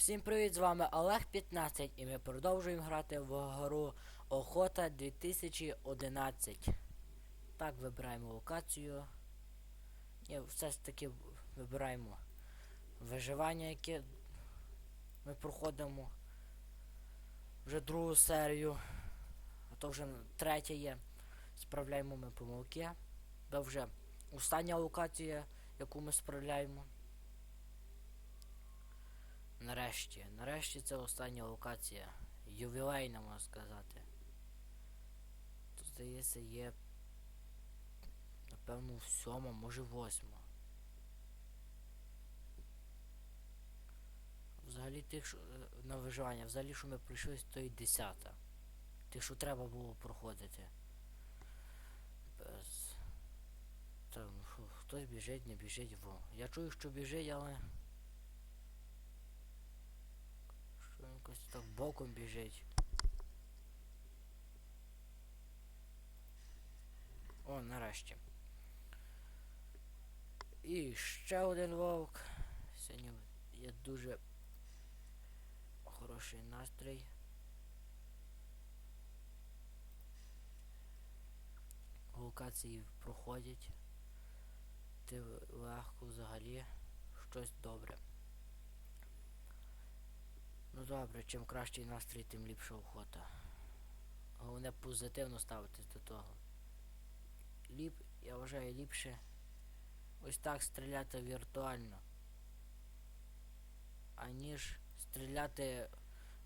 Всім привіт, з вами Олег 15 і ми продовжуємо грати в гру Охота 2011. Так, вибираємо локацію. Ні, все ж таки вибираємо виживання, яке ми проходимо. Вже другу серію. А то вже третя є. Справляємо ми помилки. Це вже остання локація, яку ми справляємо. Нарешті, нарешті це остання локація. Ювілейна, можна сказати. Тут, здається, є. Напевно, сьома, може восьма. Взагалі тих, що е, на виживання, взагалі, що ми пройшли, то і десята. Тих, що треба було проходити. Без. Так, ну хтось біжить, не біжить, во. Я чую, що біжить, але. Що він якось так боком біжить. О, нарешті. І ще один вовк. Сьогодні є дуже хороший настрій. Локації проходять. Ти легко взагалі щось добре. Ну добре, чим кращий настрій, тим ліпша охота. Головне позитивно ставитись до того. Ліп, я вважаю, ліпше ось так стріляти віртуально, аніж стріляти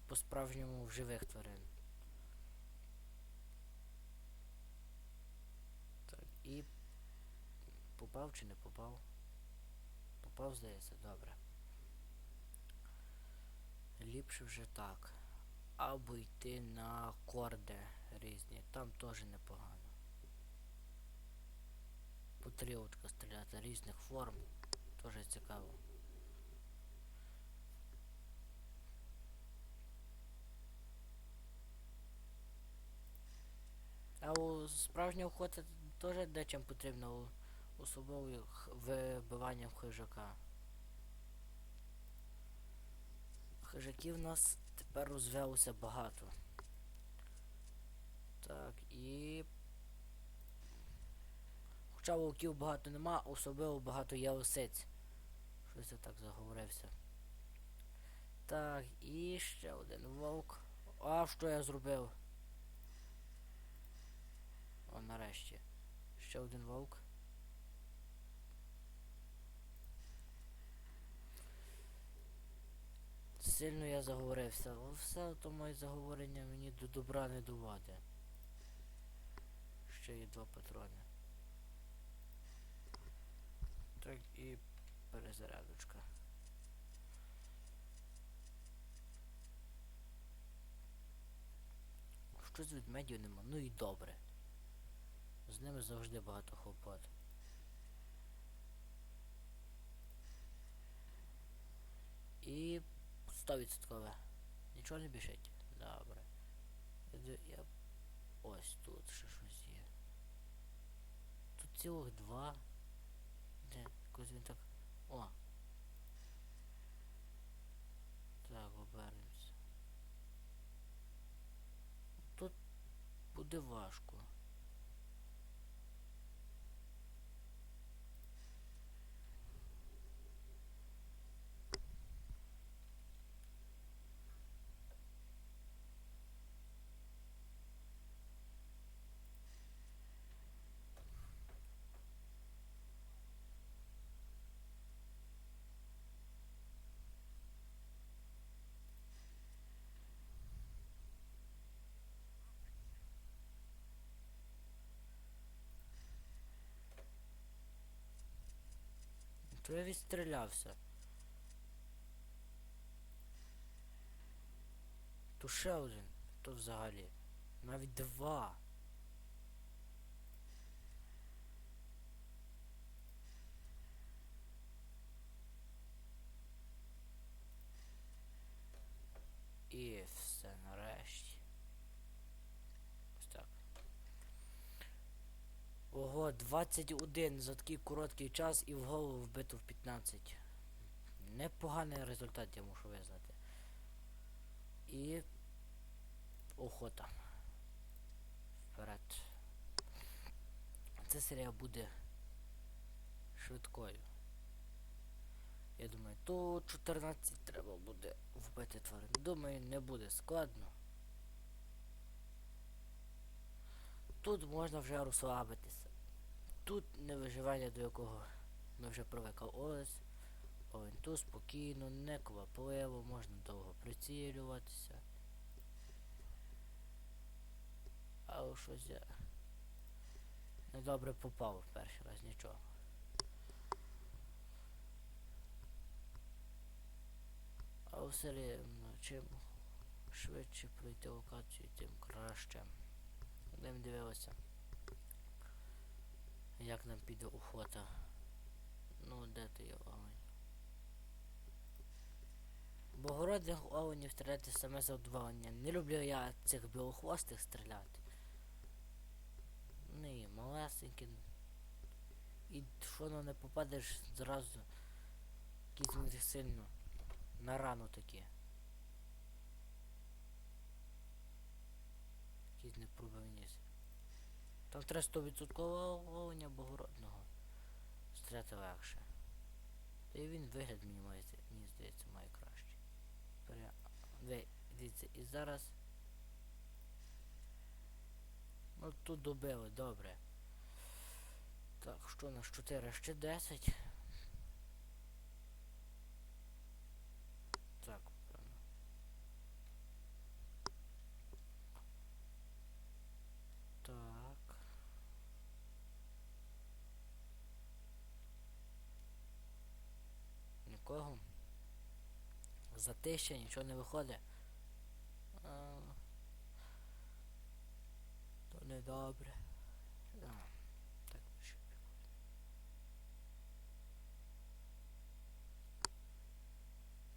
по-справжньому в живих тварин. Так, і попав чи не попав? Попав, здається, добре. Ліпше вже так. Або йти на корди різні. Там теж непогано. По трілочка стріляти різних форм. Теж цікаво. А у справжньої охоти теж дечим потрібно х- вибиванням хижака. Хижаків у нас тепер розвелося багато. Так, і. Хоча вовків багато нема, особливо багато є лисиць. Щось я так заговорився. Так, і ще один вовк. А що я зробив? О, нарешті. Ще один вовк. Сильно я заговорився, все то моє заговорення мені до добра не доводить. Ще є два патрони. Так і перезарядочка. Що з ведмедів нема? Ну і добре. З ними завжди багато хлопот. І 100%. Нічого не біжить. Добре. Я. Ось тут ще щось є. Тут цілих два. Де? Якось він так. О! Так, оберемося. Тут буде важко. Я відстрілявся. То ще один, то взагалі. Навіть два. І все нарешті. Ось так. Ого, 21 за такий короткий час і в голову вбито в 15. Непоганий результат, я мушу визнати. І охота. Вперед. Ця серія буде швидкою. Я думаю, тут 14 треба буде вбити тварин. Думаю, не буде складно. Тут можна вже розслабитися. Тут не виживання, до якого ми вже привикли. Ось. Тут спокійно, не квапливо, можна довго прицілюватися. А щось я недобре попав в перший раз, нічого. А у селі ну, чим швидше пройти локацію, тим краще. Будемо дивилися, як нам піде охота. Ну, де ти є олень? Богородних оленів стріляти саме за задоволення. Не люблю я цих білохвостих стріляти. Ну і малесенькі. І що ну не попадеш зразу вони сильно на рану такі. Якісь непробивні. Там треба 100% оленя богородного. Стріляти легше. Та і він вигляд мені має, мені здається, має краще. Пере... Дивіться, і зараз. Ну тут добили, добре. Так, що у нас 4, ще 10. Так, певно. Так. Нікого. Затища, нічого не виходить. То недобре. А, так що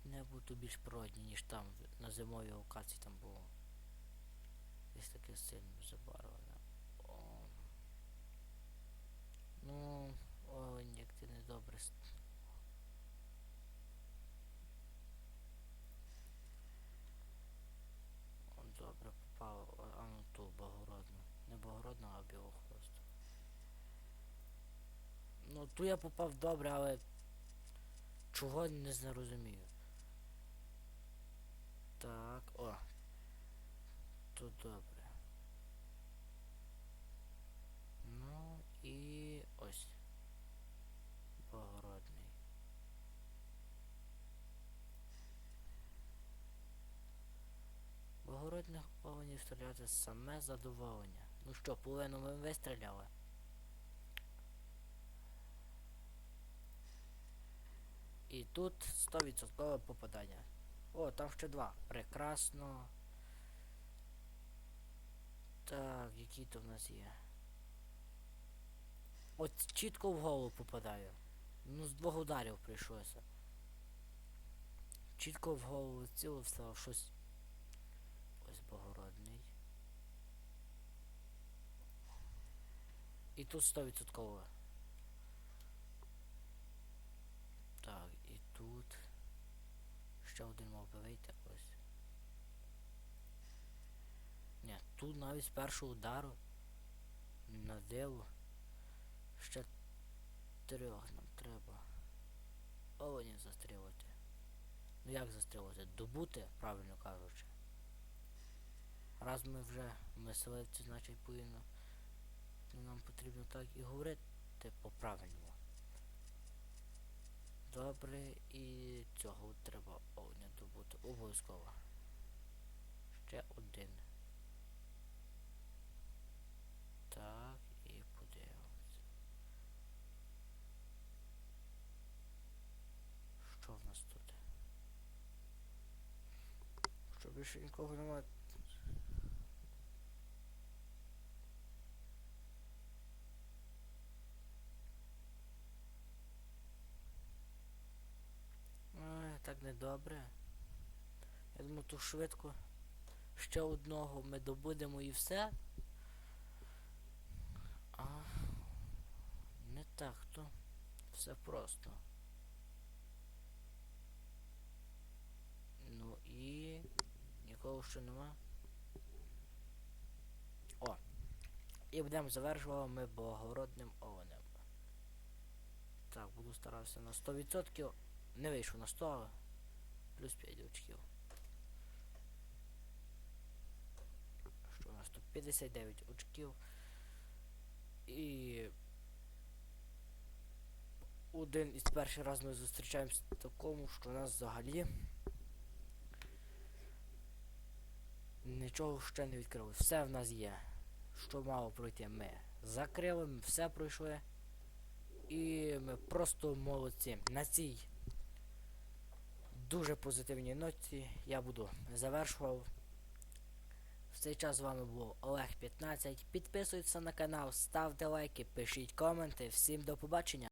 Не буду більш природні, ніж там на зимовій локації там було. Десь таке сильно забарвлене. О. Ну, олень, як ти недобре. с- О, Добре попав, а а ну ту благородну, білохвосту. Ну ту я попав добре, але чого не зрозумію. Так, о. Тут добре. Ну і ось. Благородний. Благородних оленів стріляти саме задоволення. Ну що, половину ми вистріляли. І тут 100% попадання. О, там ще два. Прекрасно. Так, які то в нас є. От чітко в голову попадаю. Ну, з двох ударів прийшлося. Чітко в голову цілився щось. Ось Богородний. І тут 100%. Так, і тут. Ще один мав би вийти ось. Ні, тут навіть з першого удару на диво. Ще трьох нам треба. Оленів застрілити. Ну як застрілити? Добути, правильно кажучи. Раз ми вже мисливці, значить повинно. Ну, Нам потрібно так і говорити по-правильному. Добре, і цього треба оленя добути. Обов'язково. Ще один. Так, і подивимось. Що в нас тут? Що більше нікого немає. Недобре. Я думаю, тут швидко ще одного ми добудемо і все. А не так то. Все просто. Ну і нікого що нема. О. І будемо завершувати ми благородним овенем. Так, буду старатися на 100%. Не вийшов на 100, але плюс 5 очків. Що у нас тут? 59 очків. І один із перший раз ми зустрічаємося в такому, що у нас взагалі нічого ще не відкрили. Все в нас є. Що мало пройти, ми закрили, ми все пройшли. І ми просто молодці. На цій дуже позитивній ноті я буду завершував. В цей час з вами був Олег 15. Підписуйтесь на канал, ставте лайки, пишіть коменти. Всім до побачення.